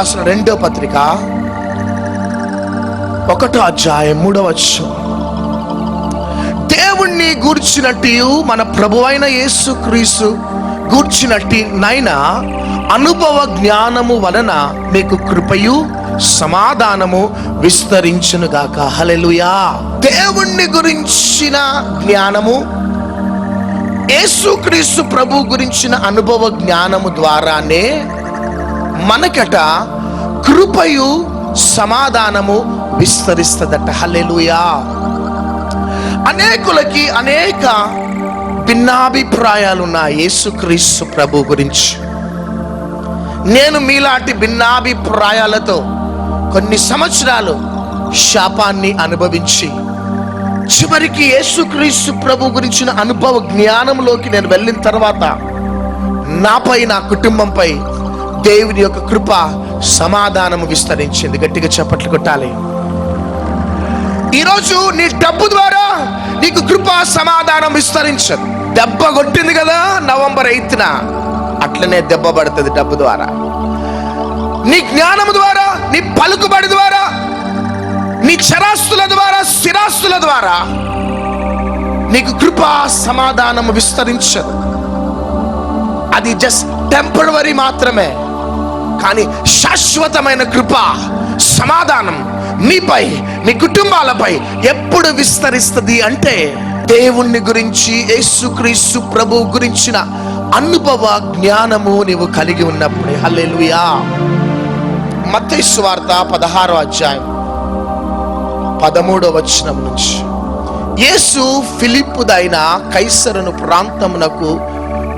రాసిన రెండో పత్రిక ఒకటో అధ్యాయం మూడవ దేవుణ్ణి గూర్చినట్టు మన ప్రభువైన యేసు క్రీస్తు గూర్చినట్టి నైనా అనుభవ జ్ఞానము వలన మీకు కృపయు సమాధానము విస్తరించునుగాక. హలెలుయా దేవుణ్ణి గురించిన జ్ఞానము యేసుక్రీస్తు ప్రభు గురించిన అనుభవ జ్ఞానము ద్వారానే మనకట కృపయు సమాధానము విస్తరిస్తుందట. హల్లెలుయా. అనేకులకి అనేక భిన్నాభిప్రాయాలున్న యేసుక్రీస్తు ప్రభు గురించి. నేను మీలాంటి భిన్నాభిప్రాయాలతో కొన్ని సంవత్సరాలు శాపాన్ని అనుభవించి చివరికి యేసుక్రీస్తు ప్రభు గురించిన అనుభవ జ్ఞానంలోకి నేను వెళ్ళిన తర్వాత నాపై నా కుటుంబంపై దేవుని యొక్క కృప సమాధానము విస్తరించింది. గట్టిగా చప్పట్లు కొట్టాలి. ఈరోజు నీ డబ్బు ద్వారా నీకు కృప సమాధానం విస్తరించదు. దెబ్బ కొట్టింది కదా నవంబర్ ఎయిత్న. అట్లనే దెబ్బ పడుతుంది డబ్బు ద్వారా. నీ జ్ఞానము ద్వారా నీ పలుకుబడి ద్వారా నీ చరాస్తుల ద్వారా స్థిరాస్తుల ద్వారా నీకు కృప సమాధానము విస్తరించదు. అది జస్ట్ టెంపరీ మాత్రమే. కానీ శాశ్వతమైన కృప సమాధానం మీపై మీ కుటుంబాలపై ఎప్పుడు విస్తరిస్తుంది అంటే దేవుణ్ణి గురించి యేసుక్రీస్తు ప్రభు గురించిన అనుభవ జ్ఞానము నీవు కలిగి ఉన్నప్పుడే. హల్లెలుయా. మత్తయి వార్త పదహారో అధ్యాయం పదమూడో వచనం నుంచి. యేసు ఫిలిప్పుదైన కైసరును ప్రాంతమునకు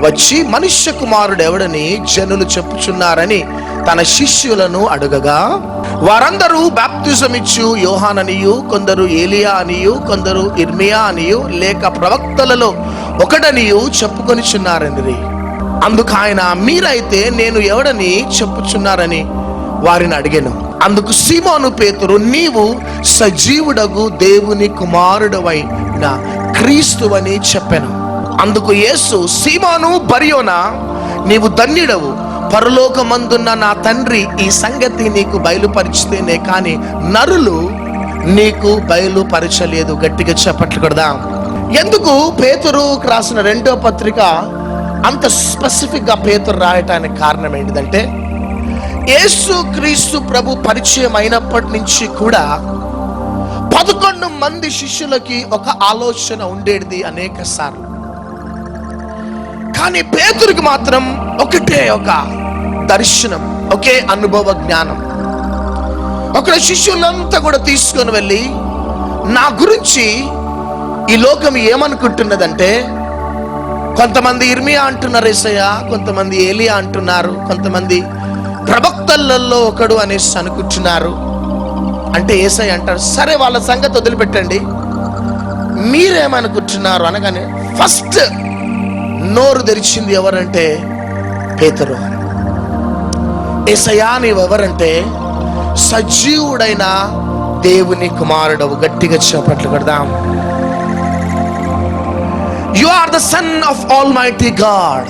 వచ్చి మనుష్య కుమారుడు ఎవడని జనులు చెప్పుచున్నారని తన శిష్యులను అడుగగా వారందరూ బాప్తిజం ఇచ్చు యోహాననియు కొందరు ఏలియా అనియు కొందరు ఇర్మియా అనియు లేక ప్రవక్తలలో ఒకడనియు చెప్పుకొనిచున్నారని అందుకు ఆయన మీరైతే నేను ఎవడని చెప్పుచున్నారని వారిని అడిగాను. అందుకు సీమోను పేతురు నీవు సజీవుడగు దేవుని కుమారుడవైన క్రీస్తు క్రీస్తువని చెప్పాను. అందుకు యేసు సీమోను బరియోనా నీవు ధన్యుడవు. పరలోకమందున్న నా తండ్రి ఈ సంగతి నీకు బయలుపరిచితేనే కానీ నరులు నీకు బయలుపరచలేదు. గట్టిగా చెప్పట్లు కొడదాం. ఎందుకు? పేతురు రాసిన రెండో పత్రిక అంత స్పెసిఫిక్గా పేతురు రాయటానికి కారణం ఏంటిదంటే యేసు క్రీస్తు ప్రభు పరిచయం అయినప్పటి నుంచి కూడా పదకొండు మంది శిష్యులకి ఒక ఆలోచన ఉండేది అనేక సార్లు. కానీ పేతురికి మాత్రం ఒకటే ఒక దర్శనం ఒకే అనుభవ జ్ఞానం. ఒక శిష్యులంతా కూడా తీసుకొని వెళ్ళి నా గురించి ఈ లోకం ఏమనుకుంటున్నదంటే కొంతమంది ఇర్మియా అంటున్నారు ఏసయ్య కొంతమంది ఏలియా అంటున్నారు కొంతమంది ప్రవక్తలలో ఒకడు అనేసి అనుకుంటున్నారు. అంటే ఏసై అంటారు సరే వాళ్ళ సంగతి వదిలిపెట్టండి మీరేమనుకుంటున్నారు అనగానే ఫస్ట్ నోరు తెరిచింది ఎవరంటే పేతరు. ఏసయా నీవెవరంటే సజీవుడైన దేవుని కుమారుడవు. గట్టిగా చేపట్లు కడదాం. You are the son of almighty God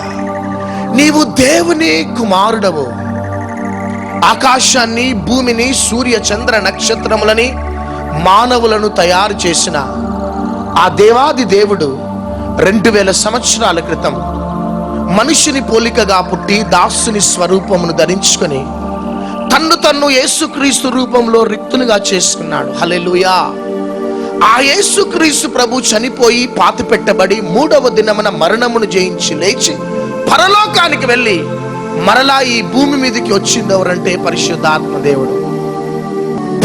నీవు దేవుని కుమారుడవు. ఆకాశాన్ని భూమిని సూర్య చంద్ర నక్షత్రములని మానవులను తయారు చేసిన ఆ దేవాది దేవుడు రెండు వేల సంవత్సరాల క్రితం మనిషిని పోలికగా పుట్టి దాసుని స్వరూపమును ధరించుకొని తన్ను తన్ను యేసుక్రీస్తు రూపంలో రిక్తునిగా చేసుకున్నాడు. హలెలుయా ఆ యేసుక్రీస్తు ప్రభు చనిపోయి పాతి పెట్టబడి మూడవ దినమున మరణమును జయించి లేచి పరలోకానికి వెళ్ళి మరలా ఈ భూమి మీదకి వచ్చింది ఎవరంటే పరిశుద్ధాత్మ దేవుడు.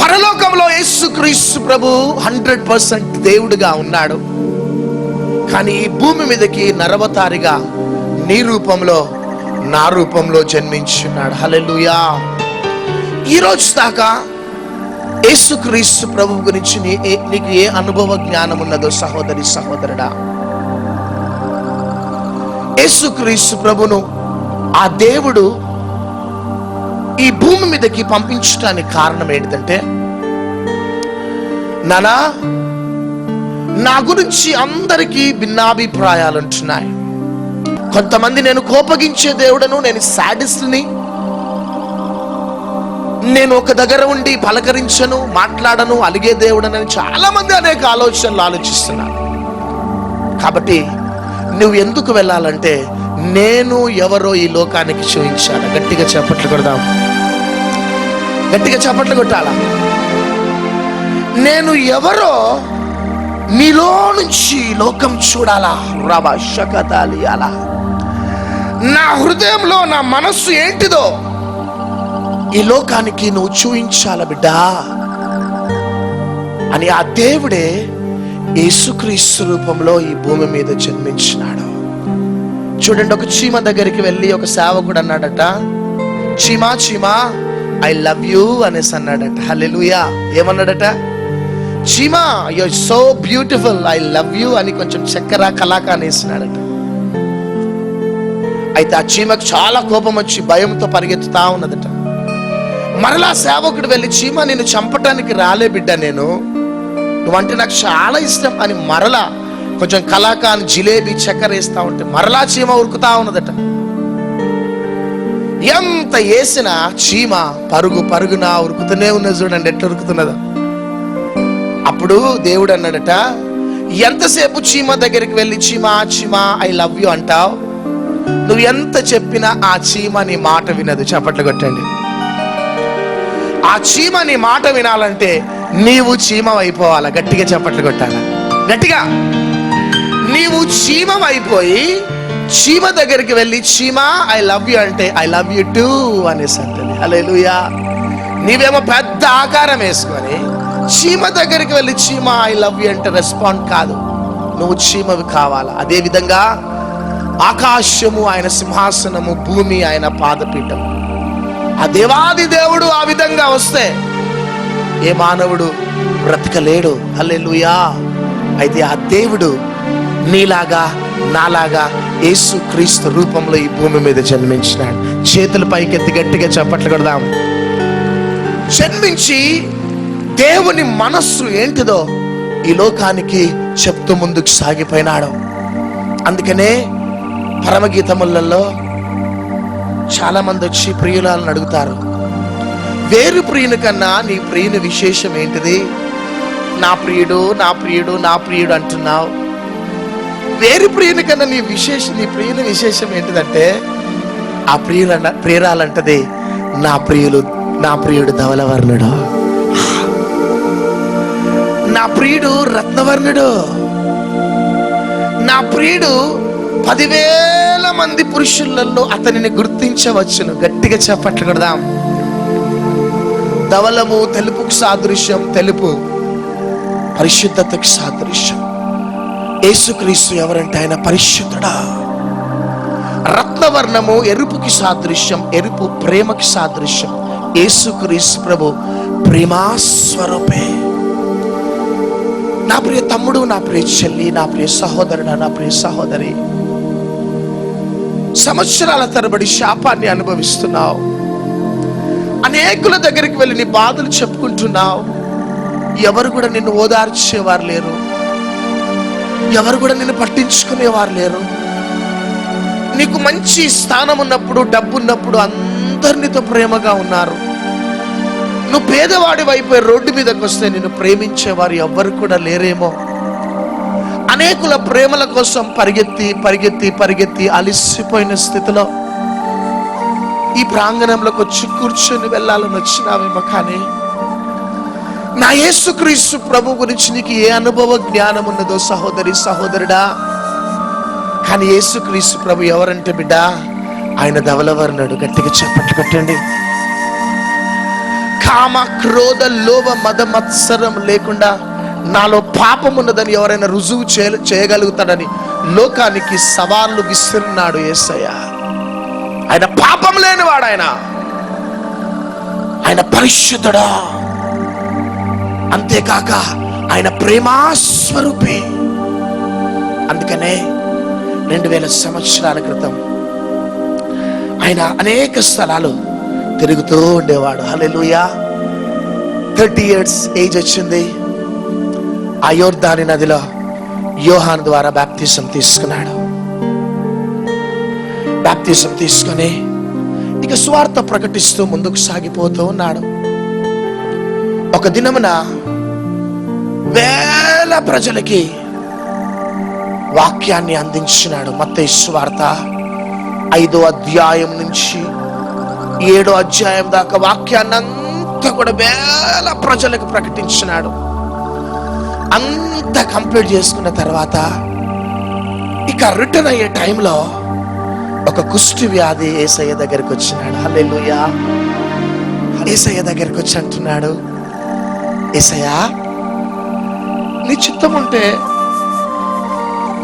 పరలోకంలో యేసుక్రీస్తు ప్రభు హండ్రెడ్ పర్సెంట్ దేవుడిగా ఉన్నాడు. కానీ ఈ భూమి మీదకి నరవతారిగా నీ రూపంలో నా రూపంలో జన్మించున్నాడు హలెలుయా ఈ రోజు దాకా యేసుక్రీస్తు ప్రభు గురించి నీ నీకు ఏ అనుభవ జ్ఞానం ఉన్నదో సహోదరి సహోదరుడా యేసుక్రీస్తు ప్రభును ఆ దేవుడు ఈ భూమి మీదకి పంపించడానికి కారణం ఏంటంటే నానా నా గురించి అందరికీ భిన్నాభిప్రాయాలు ఉంటున్నాయి కొంతమంది నేను కోపగించే దేవుడను నేను సాడిస్ట్ని నేను ఒక దగ్గర ఉండి పలకరించను మాట్లాడను అలిగే దేవుడనని చాలా మంది అనేక ఆలోచనలు ఆలోచిస్తున్నారు. కాబట్టి నువ్వు ఎందుకు వెళ్ళాలంటే నేను ఎవరో ఈ లోకానికి చూపించాలి? గట్టిగా చప్పట్లు కొడదాం. గట్టిగా చప్పట్లు కొట్టాలా? నేను ఎవరో మీలో నుంచి లోకం చూడాలా? రబా శకతాలి అలా. నా హృదయంలో నా మనస్సు ఏంటిదో ఈ లోకానికి నువ్వు చూయించాల బిడ్డా? అని ఆ దేవుడే యేసుక్రీస్తు రూపంలో ఈ భూమి మీద జన్మించినాడు. చూడండి ఒక చీమ దగ్గరికి వెళ్ళి ఒక సేవకుడు అన్నాడట చీమా చీమా ఐ లవ్ యూ అనేసి అన్నాడట. హల్లెలూయా ఏమన్నాడట? చీమా you so beautiful I love you అని కొంచెం చక్కెర కలాకా అనేసినాడట అయితే ఆ చీమకు చాలా కోపం వచ్చి భయంతో పరిగెత్తుతా ఉన్నదట. మరలా సేవకుడు వెళ్ళి చీమ నేను చంపటానికి రాలే బిడ్డ నేను. నువ్వంటే నాకు చాలా ఇష్టం అని మరలా కొంచెం కలాకాన్ జిలేబీ చక్కెర వేస్తా ఉంటే మరలా చీమ ఉరుకుతా ఉన్నదట. ఎంత వేసినా చీమ పరుగు పరుగున ఉరుకుతూనే ఉన్నది చూడండి ఎట్లా ఉరుకుతున్నదా. అప్పుడు దేవుడు అన్నాడట ఎంతసేపు చీమ దగ్గరికి వెళ్ళి చీమ చీమ ఐ లవ్ యూ అంటావు? నువ్వు ఎంత చెప్పినా ఆ చీమ నీ మాట వినదు. చప్పట్లు కొట్టండి. ఆ చీమ నీ మాట వినాలంటే నీవు చీమ అయిపోవాలా గట్టిగా చప్పట్లు కొట్టాలా? గట్టిగా. నీవు చీమ అయిపోయి చీమ దగ్గరికి వెళ్ళి చీమ ఐ లవ్ యు అంటే ఐ లవ్ యు టూ అనేసి అంటుంది హల్లెలూయా. నీవేమో పెద్ద ఆకారం వేసుకొని చీమ దగ్గరికి వెళ్ళి చీమ ఐ లవ్ యూ అంటే రెస్పాండ్ కాదు. నువ్వు చీమవి కావాలా? అదే విధంగా ఆకాశము ఆయన సింహాసనము భూమి ఆయన పాదపీఠం. ఆ దేవాది దేవుడు ఆ విధంగా వస్తే ఏ మానవుడు బ్రతకలేడు. హల్లెలూయా. అయితే ఆ దేవుడు నీలాగా నాలాగా యేసు క్రీస్తు రూపంలో ఈ భూమి మీద జన్మించినాడు. చేతులు పైకెత్తి గట్టిగా చప్పట్లు కొడదాం. జన్మించి దేవుని మనస్సు ఏంటిదో ఈ లోకానికి చెప్తూ ముందుకు సాగిపోయినాడు. అందుకనే పరమగీతములలో చాలా మంది వచ్చి ప్రియులను అడుగుతారు వేరు ప్రియుని కన్నా నీ ప్రియుని విశేషం ఏంటిది? నా ప్రియుడు నా ప్రియుడు నా ప్రియుడు అంటున్నావు. వేరు ప్రియుని కన్నా నీ విశేషం నీ ప్రియుని విశేషం ఏంటిదంటే ఆ ప్రియుల ప్రియురాలంటది నా ప్రియులు నా ప్రియుడు ధవలవర్ణుడు ప్రియుడు రత్నవర్ణుడు. నా ప్రియుడు పదివేల మంది పురుషులలో అతనిని గుర్తించవచ్చును. గట్టిగా చెప్పట్లు కొడదాం. ధవలము తెలుపుకు సాదృశ్యం తెలుపు. పరిశుద్ధతకు సాదృశ్యం. యేసుక్రీస్తు ఎవరంటే ఆయన పరిశుద్ధుడా. రత్నవర్ణము ఎరుపుకి సాదృశ్యం ఎరుపు ప్రేమకి సాదృశ్యం. యేసుక్రీస్తు ప్రభు ప్రేమాస్వరూపే. నా ప్రియ తమ్ముడు నా ప్రియ చెల్లి నా ప్రియ సహోదరుడు నా ప్రియ సహోదరి సంవత్సరాల తరబడి శాపాన్ని అనుభవిస్తున్నావు. అనేకుల దగ్గరికి వెళ్ళి నీ బాధలు చెప్పుకుంటున్నావు. ఎవరు కూడా నిన్ను ఓదార్చేవారు లేరు. ఎవరు కూడా నిన్ను పట్టించుకునేవారు లేరు. నీకు మంచి స్థానం ఉన్నప్పుడు డబ్బు ఉన్నప్పుడు అందరినితో ప్రేమగా ఉన్నారు. నువ్వు పేదవాడి వైపు రోడ్డు మీదకి వస్తే నిన్ను ప్రేమించేవారు ఎవ్వరు కూడా లేరేమో. అనేకుల ప్రేమల కోసం పరిగెత్తి పరిగెత్తి పరిగెత్తి అలిసిపోయిన స్థితిలో ఈ ప్రాంగణంలోకి వచ్చి కూర్చొని వెళ్ళాలని వచ్చినావేమో కానీ నా యేసుక్రీస్తు ప్రభు గురించి నీకు ఏ అనుభవ జ్ఞానం ఉన్నదో సహోదరి సహోదరుడా? కానీ యేసుక్రీస్తు ప్రభు ఎవరంటే బిడ్డ? ఆయన ధవలవర్ణుడు గట్టిగా చెప్పట్టు పెట్టండి. కామ క్రోధ లోభ మద మత్సరం లేకుండా నాలో పాపం ఉన్నదని ఎవరైనా రుజువు చేయ చేయగలుగుతాడని లోకానికి సవాళ్ళు విసిరినాడు యేసయ్య ఆయన పాపం లేనివాడు ఆయన. ఆయన పరిశుద్ధుడా. అంతేకాక ఆయన ప్రేమాస్వరూపి. అందుకనే రెండు వేల సంవత్సరాల క్రితం ఆయన అనేక స్థలాలు తిరుగుతూ ఉండేవాడు. హలెలుయా థర్టీ ఇయర్స్ ఏజ్ వచ్చింది. అయోర్ధాని నదిలో యోహాన్ ద్వారా బ్యాప్తిజం తీసుకున్నాడు. బ్యాప్తిజం తీసుకొని ఇక స్వార్థ ప్రకటిస్తూ ముందుకు సాగిపోతూ ఉన్నాడు. ఒక దినమున వేల ప్రజలకి వాక్యాన్ని అందించినాడు మత్తయి స్వార్థ ఐదో అధ్యాయం నుంచి ఏడో అధ్యాయం దాకా వాక్యాన్ని అంతా కూడా వేల ప్రజలకు ప్రకటించినాడు. అంతా కంప్లీట్ చేసుకున్న తర్వాత ఇక రిటర్న్ అయ్యే టైంలో ఒక కుష్టి వ్యాధి ఏసయ్య దగ్గరికి వచ్చినాడు. హల్లెలుయా. ఏసయ్య దగ్గరికి వచ్చి అంటున్నాడు ఏసయ్యా నీ చిత్తం ఉంటే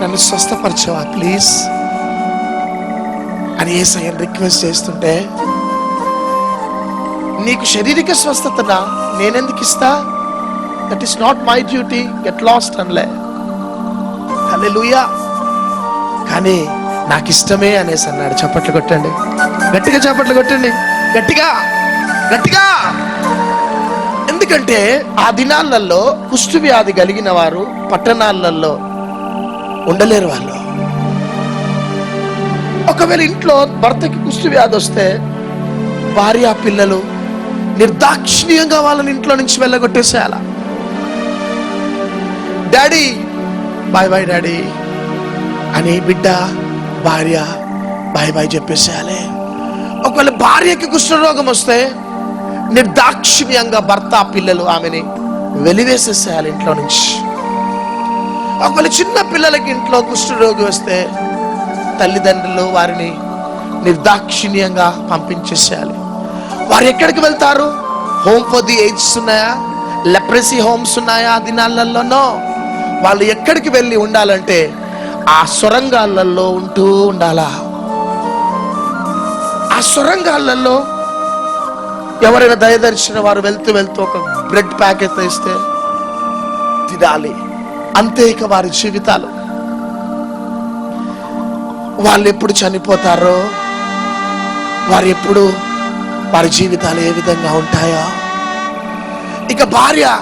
నన్ను స్వస్థపరచవా ప్లీజ్ అని ఏసయ్యని రిక్వెస్ట్ చేస్తుంటే నీకు శారీరక స్వస్థతనా? నేనెందుకు ఇస్తా? That is not my duty get lost అనలే హల్లెలూయా కానీ నాకు ఇష్టమే అనేసి అన్నాడు. చప్పట్లు కొట్టండి. గట్టిగా చప్పట్లు కొట్టండి. గట్టిగా. గట్టిగా. ఎందుకంటే ఆ దినాలలో కుష్టు వ్యాధి కలిగిన వారు పట్టణాలలో ఉండలేరు వాళ్ళు. ఒకవేళ ఇంట్లో భర్తకి కుష్టు వ్యాధి వస్తే భార్య పిల్లలు నిర్దాక్షిణ్యంగా వాళ్ళని ఇంట్లో నుంచి వెళ్ళగొట్టేసేయాల? డాడీ బాయ్ బాయ్ డాడీ అని బిడ్డ భార్య బాయ్ బాయ్ చెప్పేసేయాలి. ఒకవేళ భార్యకి కుష్ఠరోగం వస్తే నిర్దాక్షిణ్యంగా భర్త పిల్లలు ఆమెని వెలివేసేసేయాలి ఇంట్లో నుంచి. ఒకవేళ చిన్న పిల్లలకి ఇంట్లో కుష్ఠరోగి వస్తే తల్లిదండ్రులు వారిని నిర్దాక్షిణ్యంగా పంపించేసేయాలి. వారు ఎక్కడికి వెళ్తారు? హోమ్ ఫర్ ది ఏజ్స్ ఉన్నాయా లెప్రసీ హోమ్స్ ఉన్నాయా ఆ దినాలలోనో వాళ్ళు ఎక్కడికి వెళ్ళి ఉండాలంటే ఆ సొరంగాలలో ఉంటూ ఉండాలా? ఆ సొరంగాలలో ఎవరైనా దయదర్శిన వారు వెళ్తూ వెళ్తూ ఒక బ్రెడ్ ప్యాకెట్ ఇస్తే తినాలి. అంతే ఇక వారి జీవితాలు. వాళ్ళు ఎప్పుడు చనిపోతారో వారు ఎప్పుడు వారి జీవితాలు ఏ విధంగా ఉంటాయా? ఇక భార్య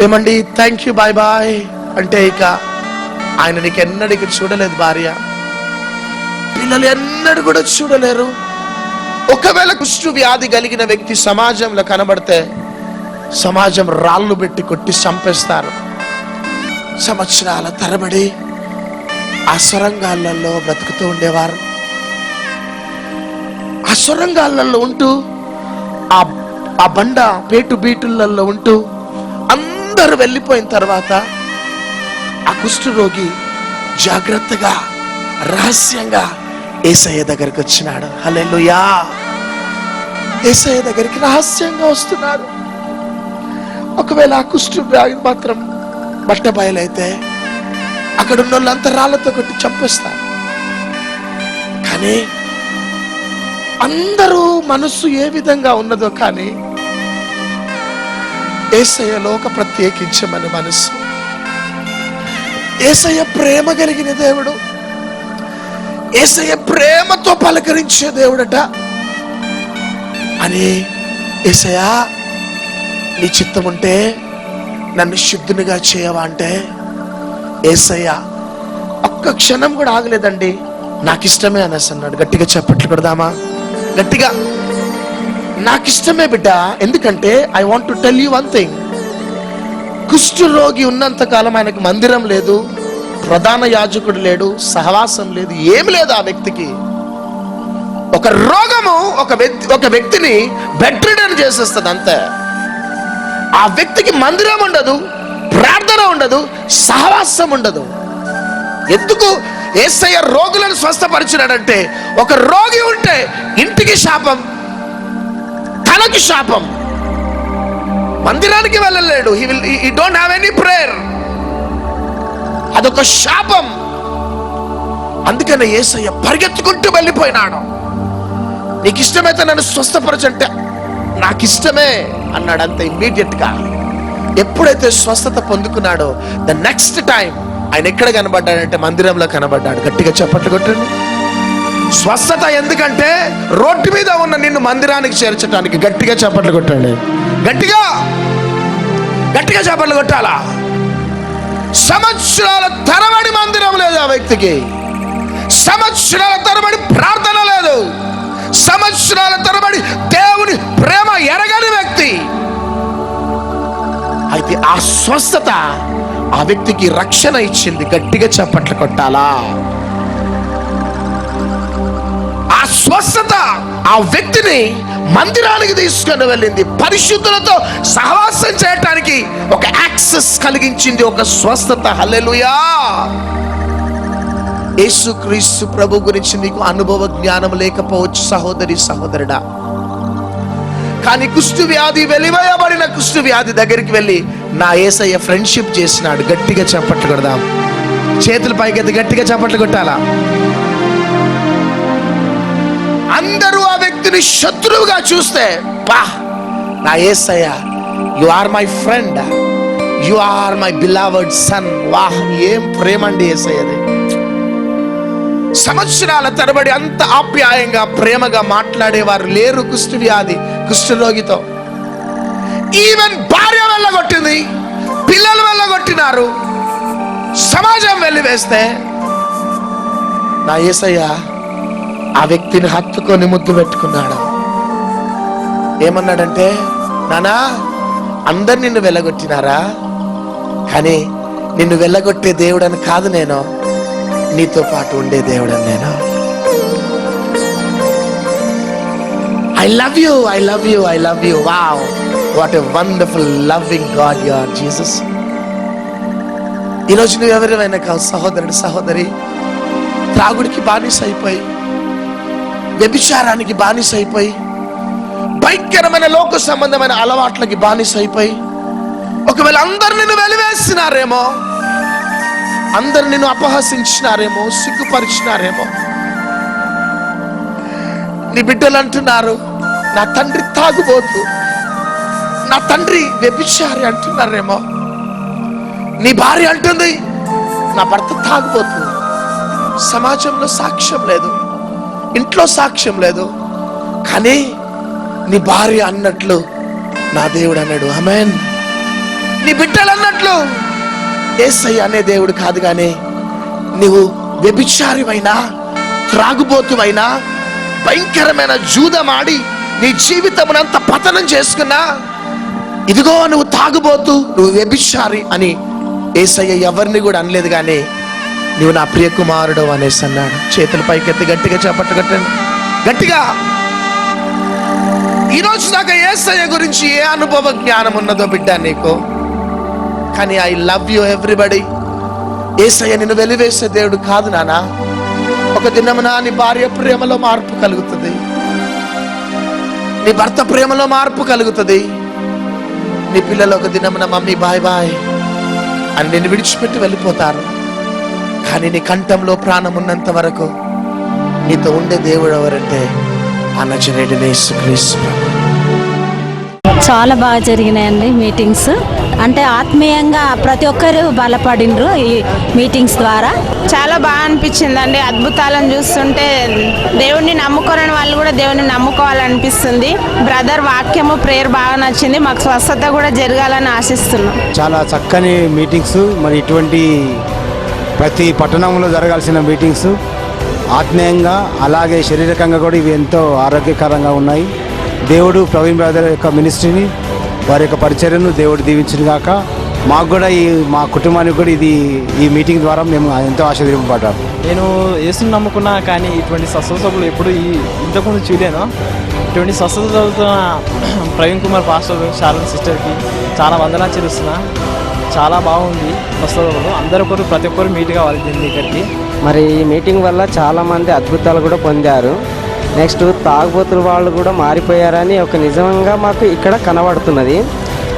ఏమండి? థ్యాంక్ యూ బాయ్ బాయ్ అంటే ఇక ఆయన నీకు ఎన్నడికి చూడలేదు భార్య. పిల్లలు ఎన్నడూ కూడా చూడలేరు. ఒకవేళ కుష్టు వ్యాధి కలిగిన వ్యక్తి సమాజంలో కనబడితే సమాజం రాళ్ళు పెట్టి కొట్టి చంపేస్తారు. సంవత్సరాల తరబడి ఆ సొరంగాలలో బ్రతుకుతూ ఉండేవారు. ఆ సొరంగాలలో ఉంటూ ఆ ఆ బండ పేటు బీటులలో ఉంటూ అందరూ వెళ్ళిపోయిన తర్వాత ఆ కుష్ఠరోగి జాగ్రత్తగా రహస్యంగా ఏసయ్య దగ్గరికి వచ్చినాడు. హలెలుయా ఏసయ్య దగ్గరికి రహస్యంగా వస్తున్నాడు. ఒకవేళ ఆ కుష్ఠ మాత్రం బట్ట బయలైతే అక్కడ ఉన్న వాళ్ళంతా రాళ్ళతో కొట్టి చంపేస్తారు. కానీ అందరూ మనస్సు ఏ విధంగా ఉన్నదో కానీ ఏసయ్యలో ఒక ప్రత్యేకించమని మనస్సు. ఏసయ్య ప్రేమ కలిగిన దేవుడు. ఏసయ్య ప్రేమతో పలకరించే దేవుడట. అని ఏసయ్యా నీ చిత్తం ఉంటే నన్ను శుద్ధునిగా చేయవా అంటే ఏసయ్య ఒక్క క్షణం కూడా ఆగలేదండి. నాకు ఇష్టమే అనేసి అన్నాడు. గట్టిగా చెప్పట్లు కొడదామా గట్టిగా. నాకు ఇష్టమే బిడ్డ ఎందుకంటే I want to tell you one thing కుష్ఠరోగి ఉన్నంత కాలం ఆయనకు మందిరం లేదు ప్రధాన యాజకుడు లేడు సహవాసం లేదు ఏం లేదు ఆ వ్యక్తికి. ఒక రోగము ఒక వ్యక్తి ఒక వ్యక్తిని బెడ్ చేసేస్తుంది అంతే. ఆ వ్యక్తికి మందిరం ఉండదు ప్రార్థన ఉండదు సహవాసం ఉండదు. ఎందుకు? ఏసయ్య రోగులను స్వస్థపరిచినాడంటే ఒక రోగి ఉంటే ఇంటికి శాపం తనకి శాపం. మందిరానికి వెళ్ళలేడు. హీ విల్ ఈ డోంట్ హ్యావ్ ఎనీ ప్రేయర్ అదొక శాపం. అందుకనే ఏసయ్య పరిగెత్తుకుంటూ వెళ్ళిపోయినాడు. నీకు ఇష్టమైతే నన్ను స్వస్థపరచంటే నాకు ఇష్టమే అన్నాడు అంత ఇమ్మీడియట్గా ఎప్పుడైతే స్వస్థత పొందుకున్నాడో ద నెక్స్ట్ టైం ఆయన ఎక్కడ కనబడ్డాడంటే మందిరంలో కనబడ్డాడు. గట్టిగా చప్పట్లు కొట్టండి. స్వస్థత ఎందుకంటే రోడ్డు మీద ఉన్న నిన్ను మందిరానికి చేర్చడానికి గట్టిగా చప్పట్లు కొట్టండి. గట్టిగా! గట్టిగా చేపట్లు కొట్టాలా? సంవత్సరాల తరబడి మందిరం లేదు ఆ వ్యక్తికి. సంవత్సరాల తరబడి ప్రార్థన లేదు. సంవత్సరాల తరబడి దేవుని ప్రేమ ఎరగని వ్యక్తి. అయితే ఆ స్వస్థత ఆ వ్యక్తికి రక్షణ ఇచ్చింది గట్టిగా చప్పట్లు కొట్టాలా? ఆ స్వస్థత ఆ వ్యక్తిని మందిరానికి తీసుకొని వెళ్ళింది. పరిశుద్ధులతో సహవాసం చేయటానికి ఒక యాక్సెస్ కలిగించింది ఒక స్వస్థత. హల్లెలూయా! యేసుక్రీస్తు ప్రభు గురించి నీకు అనుభవ జ్ఞానం లేకపోవచ్చు సహోదరి సహోదరుడా. కానీ కుష్టు వ్యాధి వెలివేయబడిన కుష్టు వ్యాధి దగ్గరికి వెళ్ళి నా ఏసయ్య ఫ్రెండ్షిప్ చేసినాడు. గట్టిగా చప్పట్లు కొడదాం. చేతులు పైకెత్తి గట్టిగా చప్పట్లు కొట్టాలా? అందరూ ఆ వ్యక్తిని శత్రువుగా చూస్తే పా నా Yesayya you are my friend you are my beloved son వాహ్ ఏం ప్రేమండి ఏసయ్యది. సంవత్సరాల తరబడి అంత ఆప్యాయంగా ప్రేమగా మాట్లాడేవారు లేరు కుష్టు వ్యాధి కుష్ఠరోగితో ఈవెన్ భార్య వెళ్ళగొట్టింది పిల్లలు వెళ్ళగొట్టినారు సమాజం వెళ్ళి వేస్తే నా ఏసయ్య ఆ వ్యక్తిని హత్తుకొని ముద్దు పెట్టుకున్నాడు. ఏమన్నాడంటే నానా అందరు నిన్ను వెళ్ళగొట్టినారా కానీ నిన్ను వెళ్ళగొట్టే దేవుడని కాదు నేను. నీతో పాటు ఉండే దేవుడని నేను I love you I love you I love you wow what a wonderful loving God your Jesus ఈరోజు నువ్వు ఎవరివైనా కాదు సహోదరుడు సహోదరి. త్రాగుడికి బానిస అయిపోయి వ్యభిచారానికి బానిస అయిపోయి భయంకరమైన లోక సంబంధమైన అలవాట్లకి బానిస అయిపోయి ఒకవేళ అందరు నిన్ను వెలివేస్తున్నారేమో అందరు నిన్ను అపహసించినారేమో సిగ్గుపరిచినారేమో. నీ బిడ్డలు అంటున్నారు నా తండ్రి తాగుబోతు నా తండ్రి వ్యభిచారి అంటున్నారేమో. నీ భార్య అంటుంది నా భర్త తాగుబోతు. సమాజంలో సాక్ష్యం లేదు ఇంట్లో సాక్ష్యం లేదు కానీ నీ భార్య అన్నట్లు నా దేవుడు అన్నాడు. అమెన్ నీ బిడ్డలు అన్నట్లు ఏసయ్య అనే దేవుడు కాదు కానీ నువ్వు వ్యభిచారివైనా త్రాగుబోతువైనా భయంకరమైన జూదమాడి నీ జీవితమునంత పతనం చేసుకున్నా ఇదిగో నువ్వు తాగుబోతు నువ్వు వ్యభిచారి అని ఏసయ్య ఎవరిని కూడా అనలేదు కానీ నువ్వు నా ప్రియ కుమారుడు అనేసి అన్నాడు. చేతుల పైకెత్తి గట్టిగా చేపట్టు కట్టండి. గట్టిగా. ఈరోజు దాకా ఏసయ్య గురించి ఏ అనుభవ జ్ఞానం ఉన్నదో బిడ్డ నీకు? కానీ I love you everybody Yesayya నిన్ను వెలివేసే దేవుడు కాదు నానా ఒక దినమున నీ భార్య ప్రేమలో మార్పు కలుగుతుంది. నీ భర్త ప్రేమలో మార్పు కలుగుతుంది. నీ పిల్లలు ఒక దినమున మమ్మీ బాయ్ బాయ్ అని నిన్ను విడిచిపెట్టి వెళ్ళిపోతారు. కానీ నీ కంఠంలో ప్రాణం ఉన్నంత వరకు నీతో ఉండే దేవుడు ఎవరంటే ఆ చాలా బాగా జరిగినాయండి మీటింగ్స్. అంటే ఆత్మీయంగా ప్రతి ఒక్కరు బలపడిండ్రు ఈ మీటింగ్స్ ద్వారా. చాలా బాగా అనిపించిందండి. అద్భుతాలను చూస్తుంటే దేవుడిని నమ్ముకోని వాళ్ళు కూడా దేవుడిని నమ్ముకోవాలనిపిస్తుంది. బ్రదర్ వాక్యము ప్రేయర్ బాగా నచ్చింది. మాకు స్వస్థత కూడా జరగాలని ఆశిస్తున్నాం. చాలా చక్కని మీటింగ్స్. మరి ఇటువంటి ప్రతి పట్టణంలో జరగాల్సిన మీటింగ్స్ ఆత్మీయంగా అలాగే శారీరకంగా కూడా ఇవి ఎంతో ఆరోగ్యకరంగా ఉన్నాయి. దేవుడు ప్రవీణ్ బ్రదర్ యొక్క మినిస్ట్రీని వారి యొక్క పరిచర్యను దేవుడు దీవించిన గాక మాకు కూడా ఈ మా కుటుంబానికి కూడా ఇది ఈ మీటింగ్ ద్వారా మేము ఎంతో ఆశీర్వదింపబడ్డాము. నేను యేసుని నమ్ముకున్నా కానీ ఇటువంటి స్వస్థతలు ఎప్పుడు ఈ ఇంతకుముందు చూడాను ఇటువంటి స్వస్థత చదువుతున్న ప్రవీణ్ కుమార్ పాస్టర్ శారద సిస్టర్కి చాలా వందనా చెల్లిస్తున్నా. చాలా బాగుంది స్వస్థతలు అందరూ ఒకరు ప్రతి ఒక్కరు మీట్ కావాలి దీని దగ్గరికి. మరి ఈ మీటింగ్ వల్ల చాలామంది అద్భుతాలు కూడా పొందారు. నెక్స్ట్ తాగుబోతుల వాళ్ళు కూడా మారిపోయారని ఒక నిజంగా మాకు ఇక్కడ కనబడుతున్నది.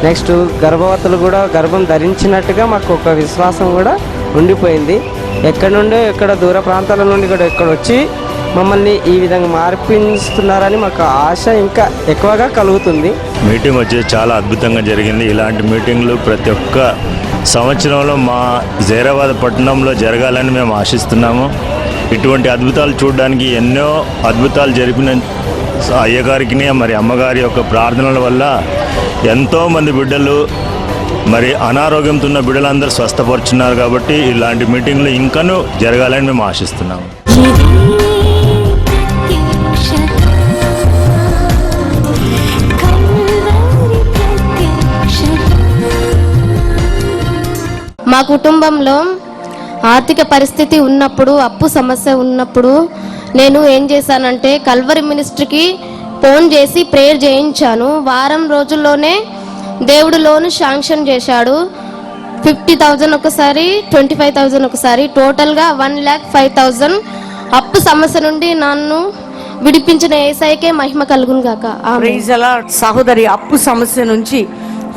నెక్స్ట్ గర్భవతులు కూడా గర్భం ధరించినట్టుగా మాకు ఒక విశ్వాసం కూడా ఉండిపోయింది. ఎక్కడి నుండో ఎక్కడ దూర ప్రాంతాల నుండి కూడా ఇక్కడ వచ్చి మమ్మల్ని ఈ విధంగా మార్పిస్తున్నారని మాకు ఆశ ఇంకా ఎక్కువగా కలుగుతుంది. మీటింగ్ వచ్చి చాలా అద్భుతంగా జరిగింది. ఇలాంటి మీటింగ్లు ప్రతి ఒక్క సంవత్సరంలో మా జైరాబాద్ పట్టణంలో జరగాలని మేము ఆశిస్తున్నాము. ఇటువంటి అద్భుతాలు చూడడానికి ఎన్నో అద్భుతాలు జరిపిన అయ్యగారికి మరి అమ్మగారి యొక్క ప్రార్థనల వల్ల ఎంతోమంది బిడ్డలు మరి అనారోగ్యంతో ఉన్న బిడ్డలందరూ స్వస్థపరుచున్నారు కాబట్టి ఇలాంటి మీటింగ్లు ఇంకనూ జరగాలని మేము ఆశిస్తున్నాము. మా కుటుంబంలో ఆర్థిక పరిస్థితి ఉన్నప్పుడు అప్పు సమస్య ఉన్నప్పుడు నేను ఏం చేశానంటే కల్వరి మినిస్ట్రీకి ఫోన్ చేసి ప్రేయర్ చేయించాను. వారం రోజుల్లోనే దేవుడు లోన్ శాంక్షన్ చేశాడు. ఫిఫ్టీ థౌజండ్ ఒకసారి ట్వంటీ ఫైవ్ థౌజండ్ ఒకసారి. టోటల్గా వన్ ల్యాక్ ఫైవ్ థౌజండ్. అప్పు సమస్య నుండి నన్ను విడిపించిన ఏసైకే మహిమ కలుగును గాక. సహోదరి అప్పు సమస్య నుంచి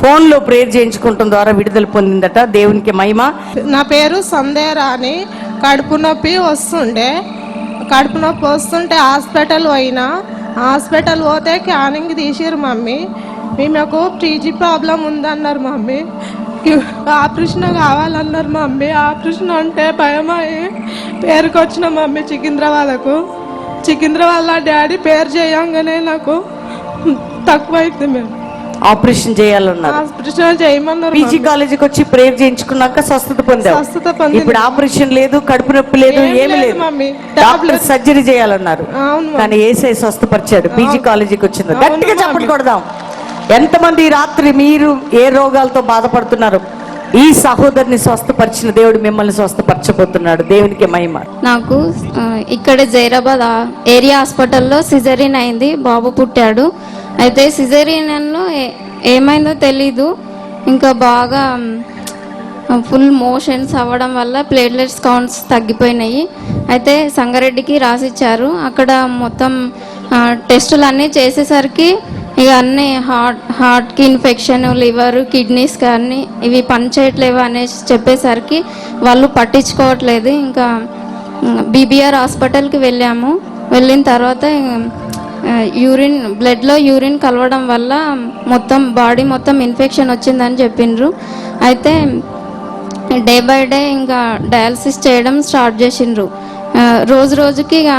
ఫోన్లో ప్రేయర్ చేయించుకోవటం ద్వారా విడుదల పొందిందట దేవునికి మహిమ. నా పేరు సందేరాని. కడుపు నొప్పి వస్తుండే. కడుపు నొప్పి వస్తుంటే హాస్పిటల్ పోయినా. హాస్పిటల్ పోతే క్యానింగ్ తీసిరు మమ్మీ. మీకు టీజీ ప్రాబ్లం ఉందన్నారు మమ్మీ. ఆపరేషన్ కావాలన్నారు మమ్మీ. ఆపరేషన్ అంటే భయం అయ్యి పేరుకొచ్చిన మమ్మీ సికింద్రాబాద్కు సికింద్రాబాద్లో డాడీ పేరు చేయంగానే నాకు తక్కువైంది మేము. ఆపరేషన్ చేయాలన్నారు ఆపరేషన్ చేయమన్నారు పీజీ. కాలేజీకి వచ్చి ప్రేయర్ చేయించుకున్నాక స్వస్థత స్వస్థత పొందింది. ఇప్పుడు ఆపరేషన్ లేదు కడుపు నొప్పి లేదు ఏమి లేదు మమ్మీ. డాక్టర్ సర్జరీ చేయాలన్నారు. కానీ ఏసై స్వస్థపరిచాడు పీజీ కాలేజీకి వచ్చింది గట్టిగా మమ్మీ. చప్పట్లు కొడదాం ఎంతమంది రాత్రి మీరు ఏ రోగాలతో బాధపడుతున్నారు ఈ సహోదరిని స్వస్థపరిచిన దేవుడు మిమ్మల్ని స్వస్థపరచబోతున్నాడు. దేవునికి మహిమ. నాకు ఇక్కడ జైరాబాద్ ఏరియా హాస్పిటల్లో సిజరీన్ అయింది. బాబు పుట్టాడు. అయితే సిజరీన్లో ఏమైందో తెలీదు. ఇంకా బాగా ఫుల్ మోషన్స్ అవ్వడం వల్ల ప్లేట్లెట్స్ కౌంట్స్ తగ్గిపోయినాయి. అయితే సంగారెడ్డికి రాసిచ్చారు. అక్కడ మొత్తం టెస్టులు అన్నీ చేసేసరికి ఇక అన్నీ హార్ట్ హార్ట్కి ఇన్ఫెక్షన్ లివర్ కిడ్నీస్ కానీ ఇవి పనిచేయట్లేవు అనేసి చెప్పేసరికి వాళ్ళు పట్టించుకోవట్లేదు. ఇంకా బీబీఆర్ హాస్పిటల్కి వెళ్ళాము. వెళ్ళిన తర్వాత యూరిన్ బ్లడ్లో యూరిన్ కలవడం వల్ల మొత్తం బాడీ మొత్తం ఇన్ఫెక్షన్ వచ్చిందని చెప్పిండ్రు అయితే డే బై డే ఇంకా డయాలసిస్ చేయడం స్టార్ట్ చేసిండ్రు రోజు రోజుకి ఇక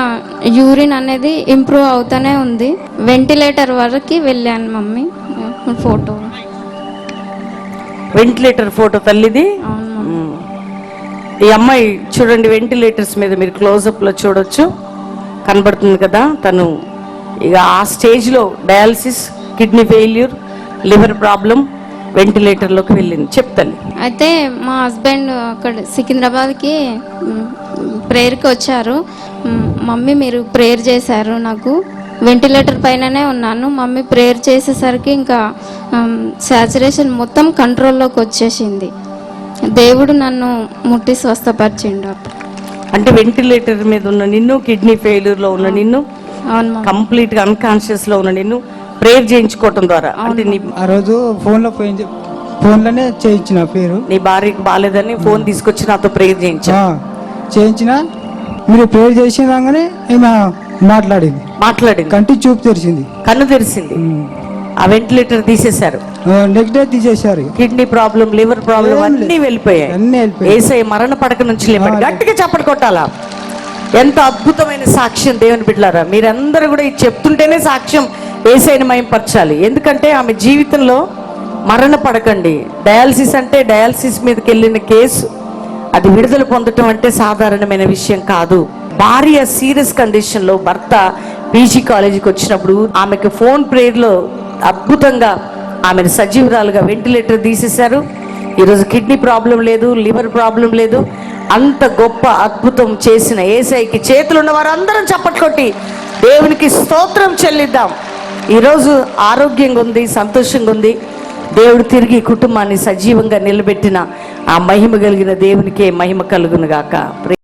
యూరిన్ అనేది ఇంప్రూవ్ అవుతూనే ఉంది. వెంటిలేటర్ వరకు వెళ్ళాను మమ్మీ. ఫోటో. వెంటిలేటర్ ఫోటో తల్లిది. ఈ అమ్మాయి చూడండి వెంటిలేటర్స్ మీద మీరు క్లోజప్లో చూడొచ్చు. కనబడుతుంది కదా తను ఇక ఆ స్టేజ్లో dialysis kidney failure liver problem వెంటిలేటర్లోకి వెళ్ళింది. చెప్తాను అయితే మా హస్బెండ్ అక్కడ సికింద్రాబాద్కి ప్రేయర్కి వచ్చారు. మమ్మీ మీరు ప్రేయర్ చేశారు. నాకు వెంటిలేటర్ పైననే ఉన్నాను. మమ్మీ ప్రేయర్ చేసేసరికి ఇంకా శాచురేషన్ మొత్తం కంట్రోల్లోకి వచ్చేసింది. దేవుడు నన్ను ముట్టి స్వస్థపరిచిండు అప్పుడు. అంటే వెంటిలేటర్ మీద ఉన్న నిన్ను కిడ్నీ ఫెయిల్యూర్లో ఉన్న నిన్ను అవును మమ్మీ కంప్లీట్గా అన్కాన్షియస్లో ఉన్న నిన్ను ప్రేయర్ చేయించుకోవటం ద్వారా. అంటే నీ ఆ రోజు ఫోన్లో పోయి ఫోన్లోనే చేయించిన పేరు. నీ భార్యకి బాగాలేదని ఫోన్ తీసుకొచ్చి నాతో ప్రేయర్ చేయించా. చేయించిన మీరు ప్రేయర్ చేసిన రాగానే ఈమె మాట్లాడింది. మాట్లాడింది. కంటి చూపు తెరిచింది. కన్ను తెరిసింది. ఆ వెంటిలేటర్ తీసేశారు. నెక్స్ట్ డే తీసేశారు. Kidney problem liver problem. అన్ని వెళ్ళిపోయాయి. అన్నీ వెళ్ళిపోయాయి. ఏసై మరణ పడక నుంచి లేపాడు. గట్టిగా చప్పటి కొట్టాలా? ఎంత అద్భుతమైన సాక్ష్యం దేవుని బిడ్డలారా. మీరందరూ కూడా ఇది చెప్తుంటేనే సాక్ష్యం ఏసైని మయంపరచాలి. ఎందుకంటే ఆమె జీవితంలో మరణ పడకండి. డయాలసిస్ అంటే డయాలసిస్ మీదకి వెళ్ళిన కేసు అది విడుదల పొందటం అంటే సాధారణమైన విషయం కాదు. భార్య సీరియస్ కండిషన్లో భర్త పీజీ కాలేజీకి వచ్చినప్పుడు ఆమెకు ఫోన్ ప్రేయర్లో అద్భుతంగా ఆమెను సజీవురాలుగా వెంటిలేటర్ తీసేశారు. ఈరోజు కిడ్నీ ప్రాబ్లం లేదు లివర్ ప్రాబ్లం లేదు. అంత గొప్ప అద్భుతం చేసిన ఏసైకి చేతులున్న వారందరం చప్పట్కొట్టి దేవునికి స్తోత్రం చెల్లిద్దాం. ఈరోజు ఆరోగ్యంగా ఉంది సంతోషంగా ఉంది. దేవుడు తిరిగి కుటుంబాన్ని సజీవంగా నిలబెట్టిన ఆ మహిమ కలిగిన దేవునికే మహిమ కలుగును గాక